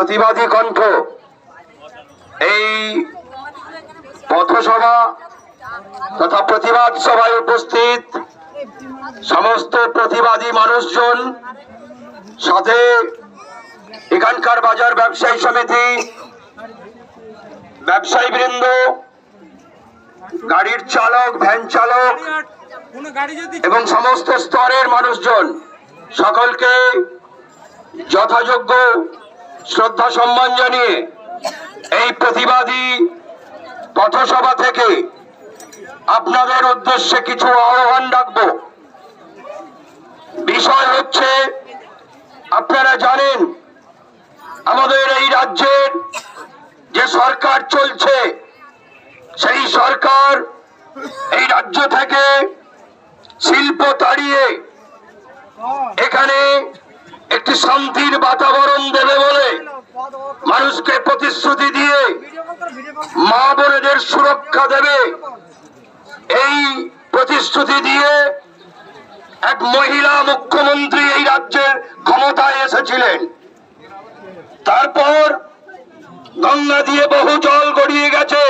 প্রতিবাদী কণ্ঠ। এই পথসভা তথা প্রতিবাদ সভায় উপস্থিত সমস্ত প্রতিবাদী মানুষজন, সাথে এখানকার বাজার ব্যবসায়ী সমিতি ব্যবসায়ী বৃন্দ গাড়ির চালক, ভ্যান চালক এবং সমস্ত স্তরের মানুষজন, সকলকে যথাযোগ্য শ্রদ্ধা সম্মান জানিয়ে এই প্রতিবাদী পথসভা থেকে আপনাদের উদ্দেশ্যে কিছু আহ্বান রাখব। বিষয় হচ্ছে, আপনারা জানেন, আমাদের এই রাজ্যের যে সরকার চলছে, সেই সরকার এই রাজ্য থেকে শিল্প তাড়িয়ে এখানে একটি শান্তির বাতাবরণ দেবে বলে মানুষকে প্রতিশ্রুতি দিয়ে মা বোনেদের সুরক্ষা দেবে। এই প্রতিশ্রুতি দিয়ে এক মহিলা মুখ্যমন্ত্রী এই রাজ্যের ক্ষমতায় এসেছিলেন। তারপর গঙ্গা দিয়ে বহু জল গড়িয়ে গেছে।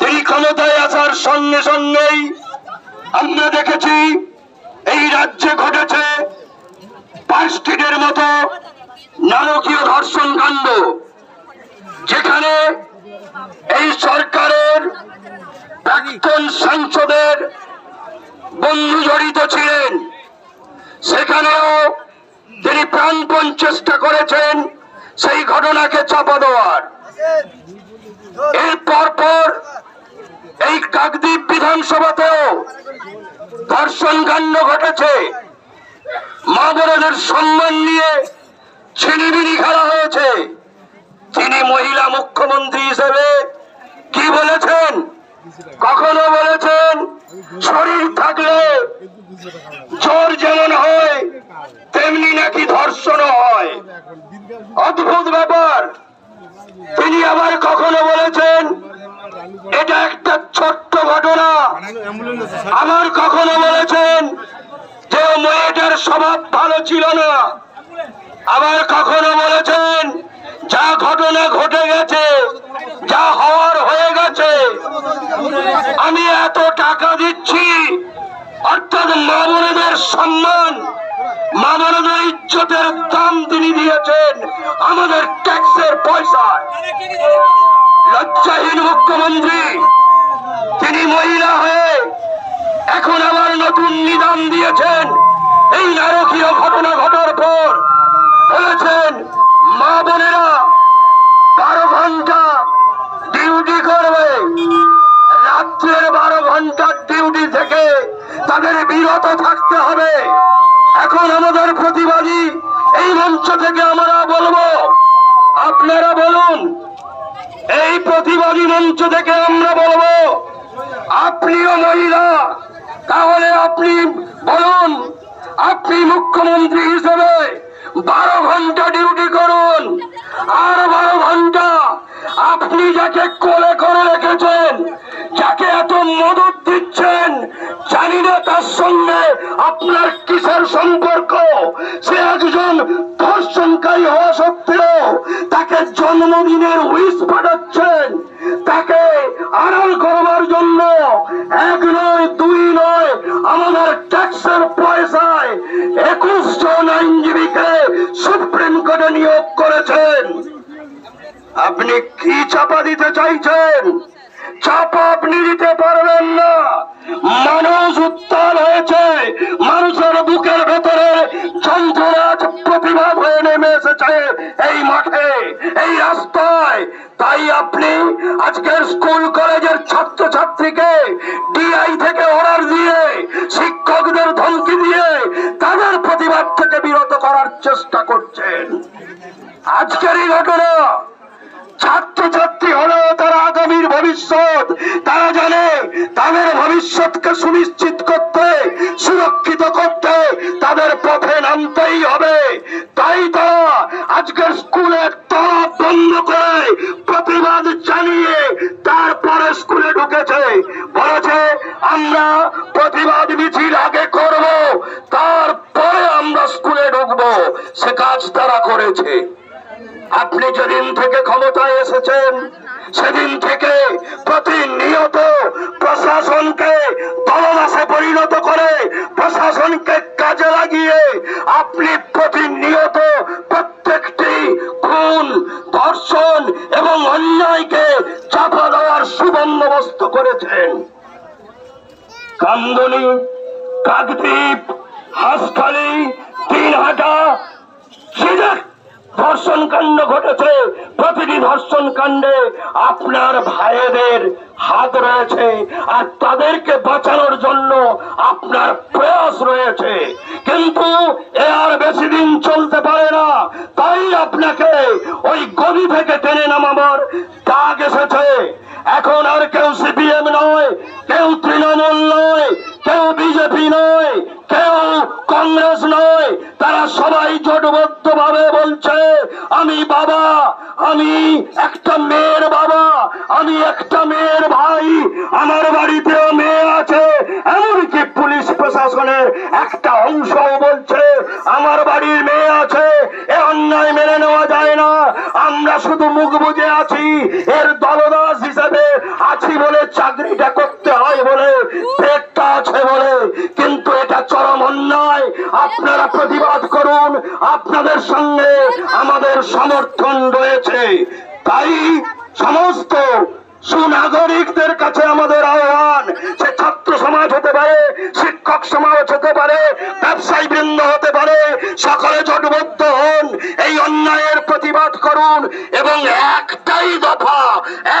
তিনি ক্ষমতায় আসার সঙ্গে সঙ্গেই আমরা দেখেছি, এই রাজ্যে ঘটেছে পার্স্টিডের মতো নারকীয় ধর্ষণ কাণ্ড, যেখানে এই সরকারের প্রাক্তন সাংসদের বন্ধু জড়িত ছিলেন। সেখানেও তিনি প্রাণপণ চেষ্টা করেছেন সেই ঘটনাকে চাপা দেওয়ার। এর পরপর এই কাকদ্বীপ বিধানসভাতেও ধর্ষণ কাণ্ড ঘটেছে। মা বোনদের সম্মান নিয়ে ছিনিবিনি খেলা হয়েছে। তিনি মহিলা মুখ্যমন্ত্রী হিসেবে কি বলেছেন? কখনো বলেছেন, শরীর থাকলে জোর যেমন হয়, তেমনি নাকি ধর্ষণও হয়। অদ্ভুত ব্যাপার তিনি আবার কখনো বলেছেন এটা একটা ছোট্ট ঘটনা আবার কখনো বলেছেন যে ও মেয়েটার স্বভাব ভালো ছিল না। আবার কখনো বলেছেন, যা ঘটনা ঘটে গেছে, যা হওয়ার হয়ে গেছে, আমি এত টাকা দিচ্ছি, অর্থাৎ মা সম্মান মা বোনেদের ইজ্জতের দাম তিনি দিয়েছেন আমাদের ট্যাক্সের পয়সায়। লজ্জাহীন মুখ্যমন্ত্রী, তিনি মহিলা হয়ে এখন আবার নতুন নিদান দিয়েছেন। এই নারকীয় ঘটনা ঘটার পর বলেছেন মা বোনেরা, বারো ঘণ্টা ডিউটি করবে। রাত্রের বারো ঘণ্টার ডিউটি থেকে তাদের বিরত থাকতে হবে। এখন আমাদের প্রতিবাদী এই মঞ্চ থেকে আমরা বলব, আপনারা বলুন, এই প্রতিবাদী মঞ্চ থেকে আমরা বলব, আপনিও মহিলা, তাহলে আপনি বলুন আপনি মুখ্যমন্ত্রী হিসেবে বারো ঘণ্টা ডিউটি করুন। আর বারো ঘণ্টা আপনি যাকে কোলে করে রেখেছেন, যাকে এত মদত দিচ্ছেন, জানি না তার সঙ্গে আপনার কিসের সম্পর্ক। সে একজন ধর্ষণকারী হওয়া সত্ত্বেও তাকে জন্মদিনের উইস পাঠাচ্ছেন আপনি কি চাপা দিতে চাইছেন? চাপা আপনি দিতে পারবেন না। মানুষ উত্তাল হয়েছে। মানুষের বুকের ভেতরে প্রতিবাদ হয়ে নেমে এসেছে এই মাঠে, এই রাস্তায়। তাই আপনি আজকের স্কুল, কলেজের ছাত্রছাত্রীকে ডিআই থেকে অর্ডার দিয়ে শিক্ষকদের ধমকি দিয়ে তাদের প্রতিবাদ থেকে বিরত করার চেষ্টা করছেন। আজকের এই ঘটনা ছাত্রছাত্রী হলেও তারা আগামীর ভবিষ্যৎ। তারা জানে তাদের ভবিষ্যৎকে সুনিশ্চিত করতে, সুরক্ষিত করতে তাদের পথে নামতেই হবে। তাই তারা আজকের স্কুলের তালা বন্ধ করে প্রতিবাদ জানিয়ে তারপরে স্কুলে ঢুকেছে। বলেছে, আমরা প্রতিবাদ মিছিল আগে করব, তারপরে আমরা স্কুলে ঢুকবো। সে কাজ তারা করেছে। আপনি যেদিন থেকে ক্ষমতায় এসেছেন, সেদিন থেকে প্রতিনিয়ত প্রশাসনকে দলদাসে পরিণত করে প্রশাসনকে কাজে লাগিয়ে আপনি প্রতিনিয়ত প্রত্যেকটি খুন, ধর্ষণ এবং অন্যায়কে চাপা দেওয়ার সুবন্দোবস্ত করেছেন। কান্দনি, কাকদ্বীপ, হাঁসখালি, তিনহাটা, সিলেট ধর্ষণ কাণ্ড ঘটেছে। প্রতিটি ধর্ষণ কাণ্ডে আপনার ভাইদের হাত রয়েছে আর তাদেরকে বাঁচানোর জন্য আপনার প্রয়াস রয়েছে। কিন্তু এ আর বেশি দিন চলতে পারে না। তাই আপনাকে ওই গদি থেকে টেনে নামাবার ডাক এসেছে। এখন আর কেউ সিপিএম নয়, কেউ তৃণমূল নয়, কেউ বিজেপি নয়, কেউ কংগ্রেস সবাই জোটবদ্ধ ভাবে বলছে, আমি বাবা, আমি একটা মেয়ের বাবা, আমি একটা মেয়ের ভাই, আমার বাড়িতেও মেয়ে আছে। এমনকি পুলিশ প্রশাসনের একটা অংশ বলছে, আমার বাড়ির মেয়ে আছে, এ অন্যায় মেনে নেওয়া যায় না, আমরা শুধু মুখ বুঝে আছি, এর দলদাস হিসেবে আছি বলে চাকরিটা করতে হয় বলে আপনারা প্রতিবাদ করুন, আপনাদের সঙ্গে আমাদের সমর্থন রয়েছে। তাই সমস্ত সুনাগরিকদের কাছে আমাদের আহ্বান, সে ছাত্র সমাজ হতে পারে, শিক্ষক সমাজ হতে পারে, ব্যবসায়ী বৃন্দ হতে পারে, সকলে জোটবদ্ধ হন, এই অন্যায়ের প্রতিবাদ করুন এবং একটাই দফা,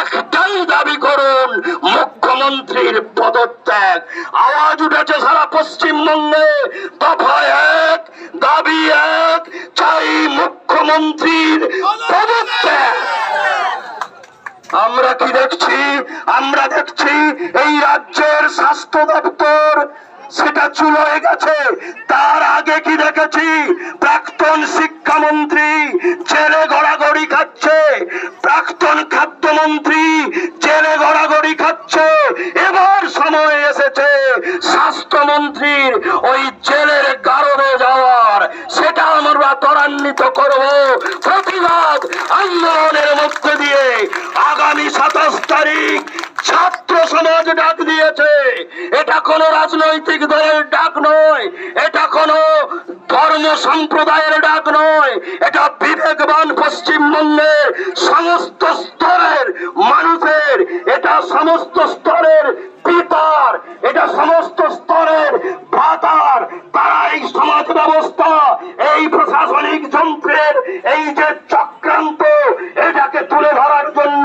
একটাই দাবি করুন, মুখ্যমন্ত্রীর পদত্যাগ। আওয়াজ উঠেছে সারা পশ্চিমবঙ্গে দফা এক দাবি এক চাই মুখ্যমন্ত্রীর পদত্যাগ আমরা কি দেখছি? আমরা দেখছি এই রাজ্যের স্বাস্থ্য দপ্তর সেটা চুলোয় গেছে। তার আগে কি দেখেছি? প্রাক্তন শিক্ষামন্ত্রী জেলে গড়াগড়ি খাচ্ছে। প্রাক্তন খাদ্যমন্ত্রী জেলে গড়াগড়ি খাচ্ছে। এবার সময় এসেছে স্বাস্থ্যমন্ত্রীর ওই জেলের আমরা ত্বরান্বিত করব। প্রতিবাদ আন্দোলনের মধ্যে দিয়ে আগামী সাতাশ তারিখ ছাত্র সমাজ ডাক দিয়েছে। এটা কোনো রাজনৈতিক দলের ডাক নয়, এটা কোনো ধর্ম সম্প্রদায়ের ডাক নয়। এটা বিবেকবান পশ্চিমবঙ্গের সমস্ত স্তরের মানুষের, এটা সমস্ত স্তরের পিতার এটা সমস্ত এই যে চক্রান্ত, এটাকে তুলে ধরার জন্য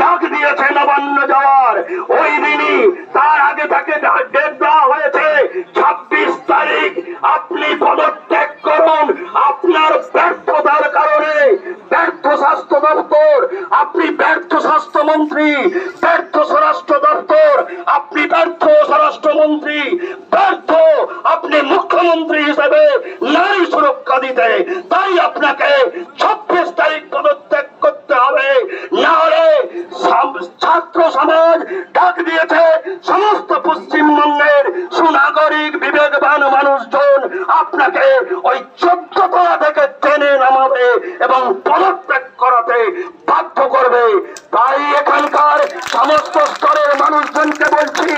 ডাক দিয়েছে নবান্ন যাওয়ার ওই দিনই তার আগে তাকে ডেট দেওয়া হয়েছে, ছাব্বিশ তারিখ। আপনি পদত্যাগ করুন, আপনার ব্যর্থতার কারণে। ব্যর্থ স্বাস্থ্য দপ্তর, আপনি ব্যর্থ স্বাস্থ্যমন্ত্রী ছাত্র সমাজ ডাক দিয়েছে সমস্ত পশ্চিমবঙ্গের সুনাগরিক বিবেকবান মানুষজন আপনাকে ওই চোদ্দ তলা থেকে টেনে নামাবে এবং পদত্যাগ করাতে বাধ্য করবে। তাই এখানকার সমস্ত স্তরের মানুষজনকে বলছি,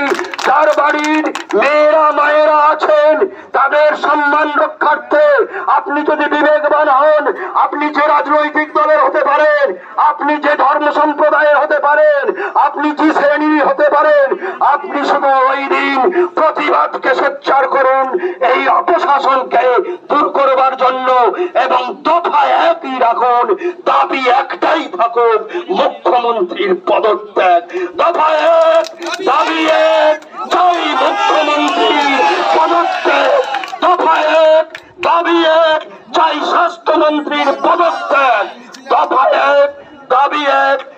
যার বাড়ির মেয়েরা, মায়েরা আছেন, তাদের সম্মান রক্ষার্থে আপনি যদি বিবেকবান হন, আপনি যে রাজনৈতিক দলের হতে পারেন, আপনি যে ধর্ম পারেন আপনি যে শ্রেণির হতে পারেন? আপনি শুধু ওই দিন প্রতিবাদকে সোচ্চার করুন, এই অপশাসনকে দূর করবার জন্য এবং দফা একই রাখুন, দাবি একটাই থাকুক, মুখ্যমন্ত্রীর পদত্যাগ। দফা এক, দাবি এক চাই মুখ্যমন্ত্রীর পদত্যাগ। দফা এক, দাবি এক চাই স্বাস্থ্যমন্ত্রীর পদত্যাগ। দফা এক, দাবি এক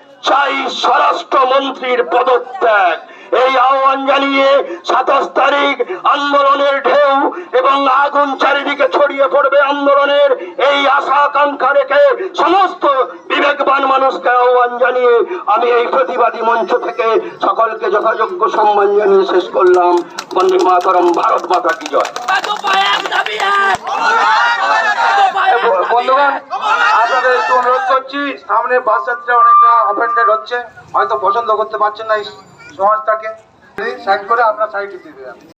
চাই স্বরাষ্ট্রমন্ত্রীর পদত্যাগ। এই আহ্বান জানিয়ে সাতাশ তারিখ আন্দোলনের ঢেউ এবং আগুন চারিদিকে ছড়িয়ে পড়বে আন্দোলনের এই আশা আকাঙ্ক্ষা রেখে সমস্ত বিবেকবান মানুষকে আহ্বান জানিয়ে আমি এই প্রতিবাদী মঞ্চ থেকে সকলকে যথাযোগ্য সম্মান জানিয়ে শেষ করলাম। বন্দে মাতরম, ভারত মাতা কি জয়। বন্ধুগণ আপনাদের একটু অনুরোধ করছি সামনে বাস যাত্রী অনেকটা অফেন্ডেড হচ্ছে হয়তো পছন্দ করতে পারছেন না এই সমাজটাকে। সাইড করে আপনার সাইড দিয়ে দেবেন